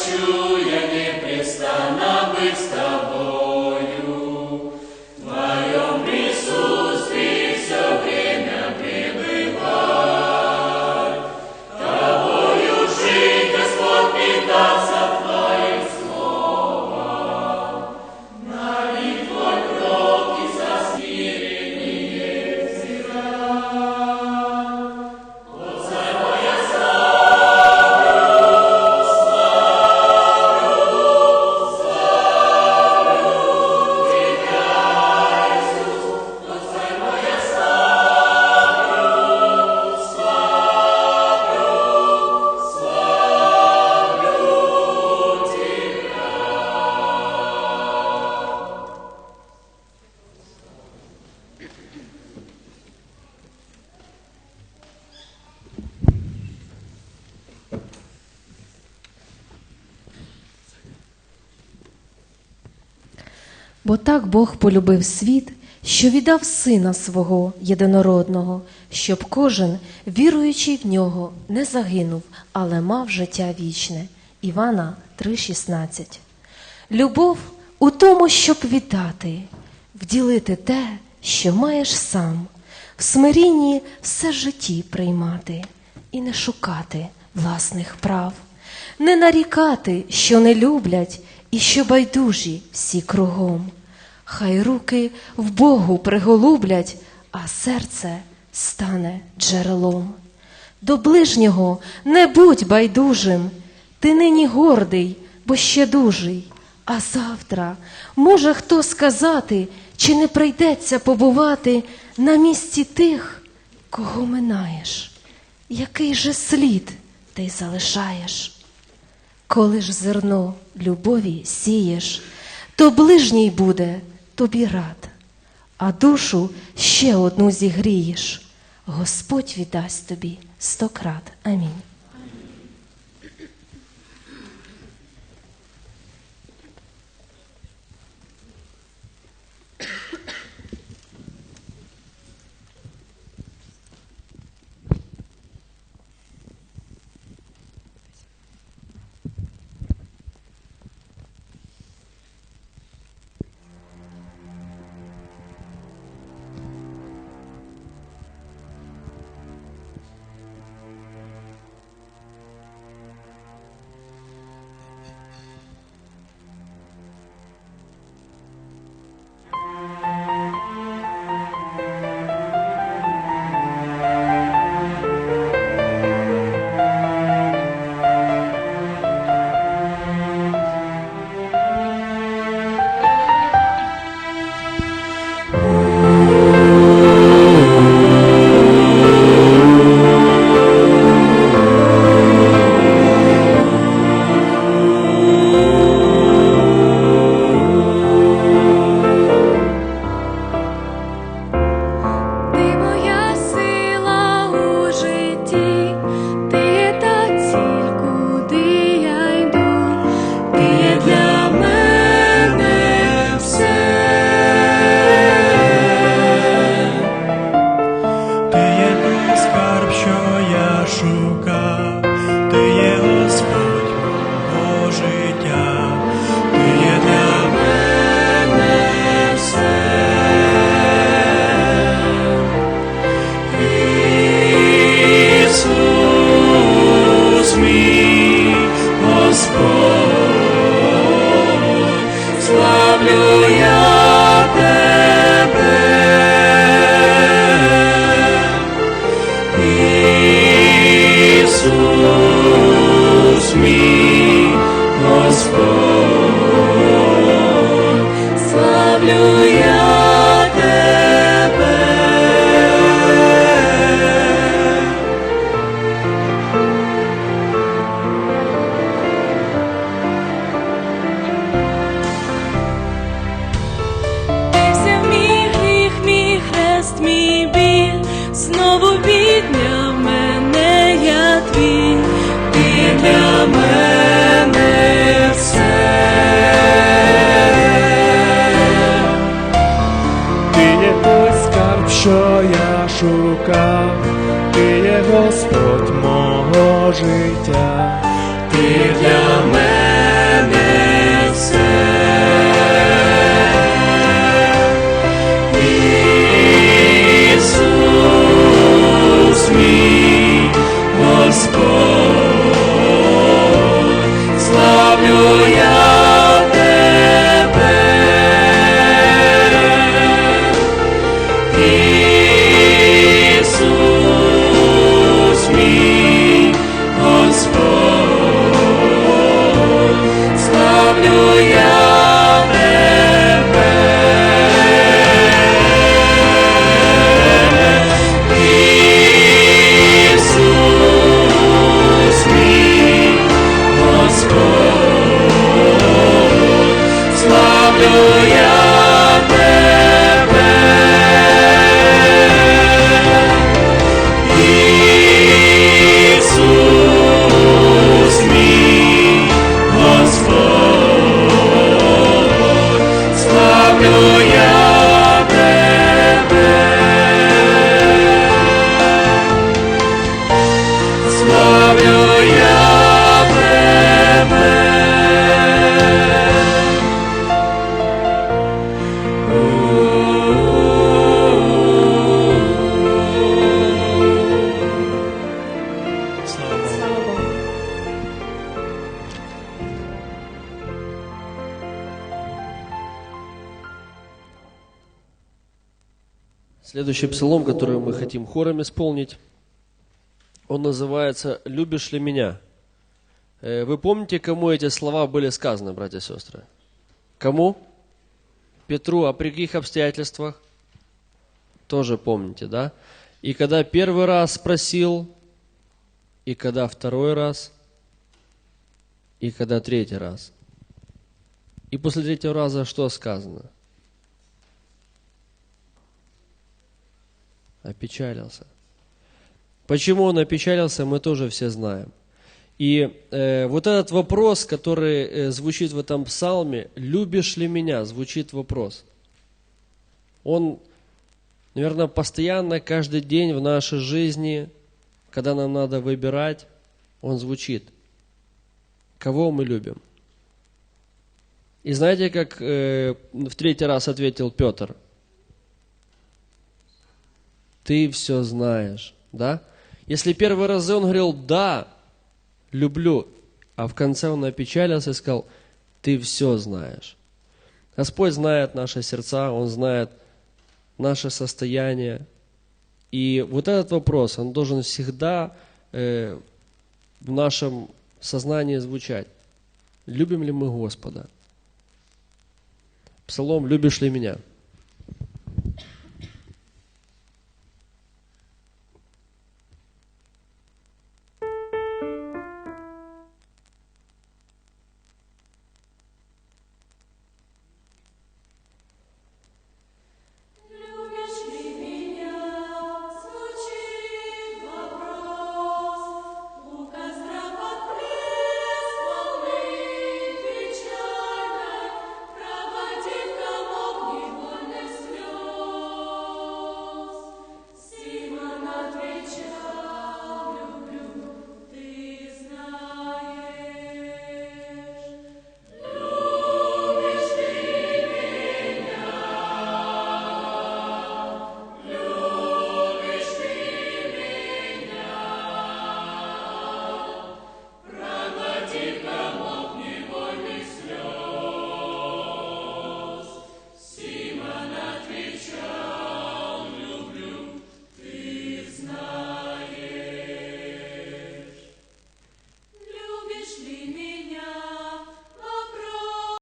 хочу я непрестанно быть с тобою. Бо так Бог полюбив світ, що віддав Сина свого єдинородного, щоб кожен, віруючий в нього, не загинув, але мав життя вічне. Івана 3,16. Любов у тому, щоб віддати, вділити те, що маєш сам, в смирінні все житті приймати і не шукати власних прав, не нарікати, що не люблять, і що байдужі всі кругом. Хай руки в Богу приголублять, а серце стане джерелом. До ближнього не будь байдужим, ти нині гордий, бо ще дужий. А завтра може хто сказати, чи не прийдеться побувати на місці тих, кого минаєш, який же слід ти залишаєш. Коли ж зерно любові сієш, то ближній буде тобі рад, а душу ще одну зігрієш. Господь віддасть тобі сто крат. Амінь. руках, ти є Господь мого життя, ти для мене. Hallelujah. Следующий псалом, который мы хотим хором исполнить, он называется «Любишь ли меня?». Э, Вы помните, кому эти слова были сказаны, братья и сестры? Кому? Петру. А при каких обстоятельствах? Тоже помните, да? И когда первый раз спросил, и когда второй раз, и когда третий раз. И после третьего раза что сказано? Опечалился. Почему он опечалился, мы тоже все знаем. И э, вот этот вопрос, который э, звучит в этом псалме, «любишь ли меня?» звучит вопрос. Он, наверное, постоянно, каждый день в нашей жизни, когда нам надо выбирать, он звучит. Кого мы любим? И знаете, как э, в третий раз ответил Петр? Ты все знаешь, да? Если первый раз он говорил «да», люблю, а в конце он опечалился и сказал «ты все знаешь». Господь знает наши сердца, Он знает наше состояние. И вот этот вопрос, он должен всегда э, в нашем сознании звучать. Любим ли мы Господа? Псалом «Любишь ли меня?»